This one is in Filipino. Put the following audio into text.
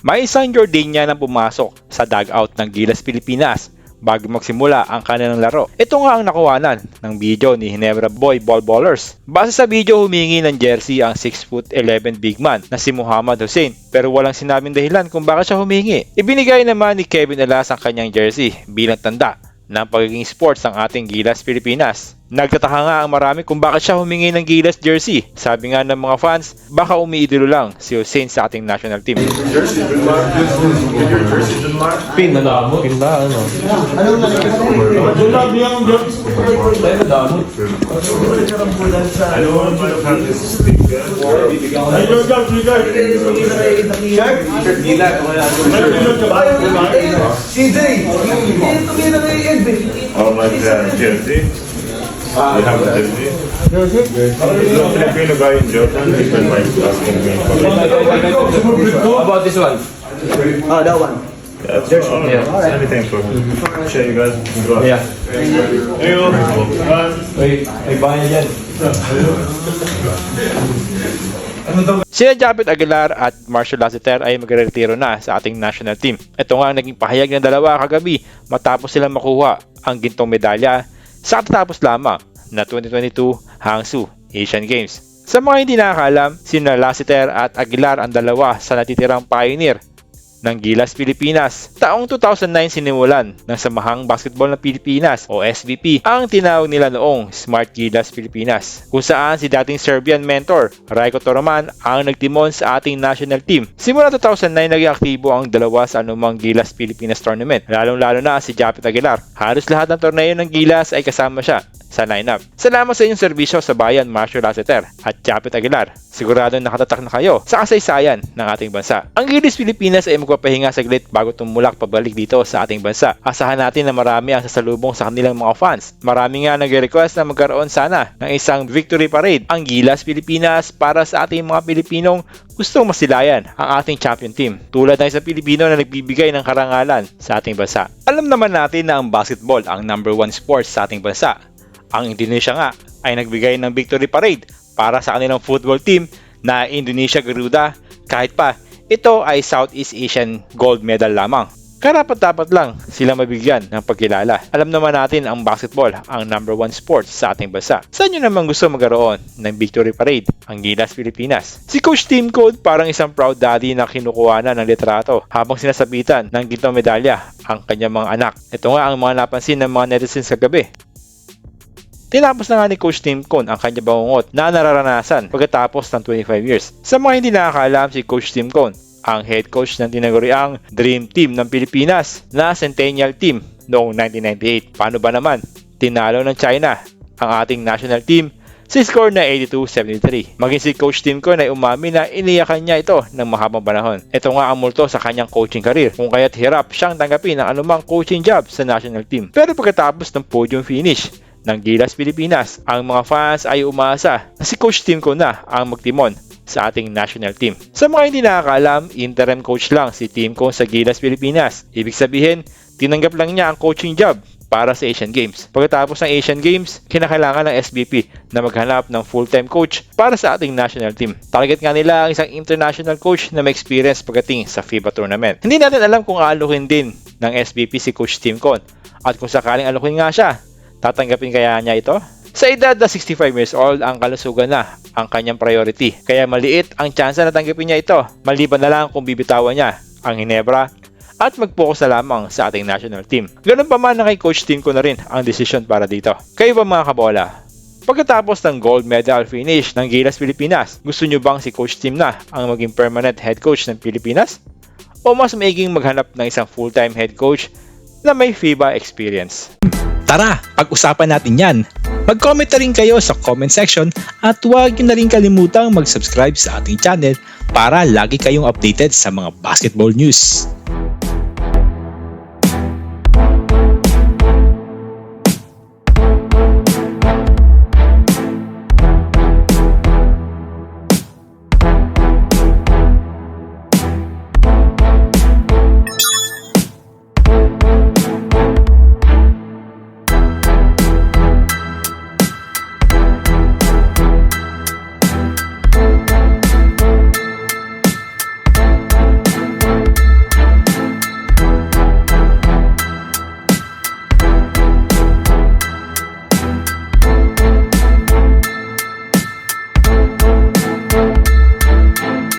May isang Jordanian na pumasok sa dugout ng Gilas Pilipinas bago magsimula ang kanilang laro. Ito nga ang nakuhanan ng video ni Hinebra Boy Ball Ballers. Base sa video humingi ng jersey ang 6'11 big man na si Muhammad Hussein pero walang sinabing dahilan kung bakit siya humingi. Ibinigay naman ni Kevin Alas ang kanyang jersey bilang tanda ng pagiging sports ng ating Gilas Pilipinas. Nagtataka nga ang marami kung bakit siya humingi ng Gilas jersey. Sabi nga ng mga fans, baka umiidolo lang si Hussein sa ating national team. Jersey, your jersey, Junmar. Pin na damo. Pin ba ano? I don't want to have this stick there. CJ, dito kayo na kay Ed eh. Oh my God, jersey. You have a jersey? No Filipino guy in Jordan, he's been like asking me for it. How about this one? Ah, that one. That's all right. Anything for him. Sure, you guys go. Yeah. Go. One. May, may bayan yan. Sina Japet Aguilar at Marshall Lassiter ay magre-retiro na sa ating national team. Ito nga ang naging pahayag ng dalawa kagabi matapos silang makuha ang gintong medalya sa katatapos lamang na 2022 Hangzhou Asian Games. Sa mga hindi nakakalam, sina Lassiter at Aguilar ang dalawa sa natitirang pioneer ng Gilas Pilipinas. Taong 2009 sinimulan ng Samahang Basketball ng Pilipinas o SBP ang tinawag nila noong Smart Gilas Pilipinas kung saan si dating Serbian mentor Raiko Toroman ang nagtimon sa ating national team. Simula 2009 naging aktibo ang dalawa sa anumang Gilas Pilipinas tournament lalong-lalo na si Japet Aguilar. Halos lahat ng torneo ng Gilas ay kasama siya sa lineup. Salamat sa inyong serbisyo sa bayan Marshall Lasseter at Japet Aguilar. Sigurado nakatatak na kayo sa kasaysayan ng ating bansa. Ang Gilis Pilipinas ay magpapahinga saglit bago tumulak pabalik dito sa ating bansa. Asahan natin na marami ang sasalubong sa kanilang mga fans. Marami nga nag-request na magkaroon sana ng isang victory parade ang Gilas Pilipinas para sa ating mga Pilipinong gustong masilayan ang ating champion team. Tulad ng isang Pilipino na nagbibigay ng karangalan sa ating bansa. Alam naman natin na ang basketball ang number one sport sa ating bansa. Ang Indonesia nga ay nagbigay ng victory parade para sa kanilang football team na Indonesia Garuda kahit pa ito ay Southeast Asian gold medal lamang. Karapat-dapat lang sila mabigyan ng pagkilala. Alam naman natin ang basketball ang number one sport sa ating bansa. Saan nyo naman gusto magkaroon ng victory parade ang Gilas Pilipinas? Si Coach Team Code parang isang proud daddy na kinukuha na ng litrato habang sinasabitan ng gintong medalya ang kanyang mga anak. Ito nga ang mga napansin ng mga netizens kagabi. Tinapos na nga ni Coach Tim Cone ang kanyang bangungot na nararanasan pagkatapos ng 25 years. Sa mga hindi nakakaalam si Coach Tim Cone, ang head coach ng tinaguriang Dream Team ng Pilipinas na Centennial Team noong 1998. Paano ba naman? Tinalo ng China ang ating national team sa score na 82-73. Maging si Coach Tim Cone ay umami na iniyakan niya ito ng mahabang panahon. Ito nga ang multo sa kanyang coaching career kung kaya't hirap siyang tanggapin ang anumang coaching job sa national team. Pero pagkatapos ng podium finish, ng Gilas Pilipinas. Ang mga fans ay umasa na si Coach Tim ko na ang magtimon sa ating national team. Sa mga hindi nakakaalam, interim coach lang si Team ko sa Gilas Pilipinas. Ibig sabihin, tinanggap lang niya ang coaching job para sa Asian Games. Pagkatapos ng Asian Games, kinakailangan ng SBP na maghanap ng full-time coach para sa ating national team. Target nga nila ang isang international coach na may experience pagdating sa FIBA tournament. Hindi natin alam kung aalukin din ng SBP si Coach Tim Con at kung sakaling alukin nga siya, tatanggapin kaya niya ito? Sa edad na 65 years old, ang kalusugan na ang kanyang priority. Kaya maliit ang tsansa na tanggapin niya ito. Maliban na lang kung bibitawan niya ang Hinebra at mag-focus na lamang sa ating national team. Ganun pa man na kay coach team ko na rin ang decision para dito. Kayo ba mga kabola? Pagkatapos ng gold medal finish ng Gilas Pilipinas, gusto nyo bang si Coach Tim na ang maging permanent head coach ng Pilipinas? O mas maiging maghanap ng isang full-time head coach na may FIBA experience? Tara, pag-usapan natin yan. Mag-comment na rin kayo sa comment section at huwag na rin kalimutang mag-subscribe sa ating channel para lagi kayong updated sa mga basketball news.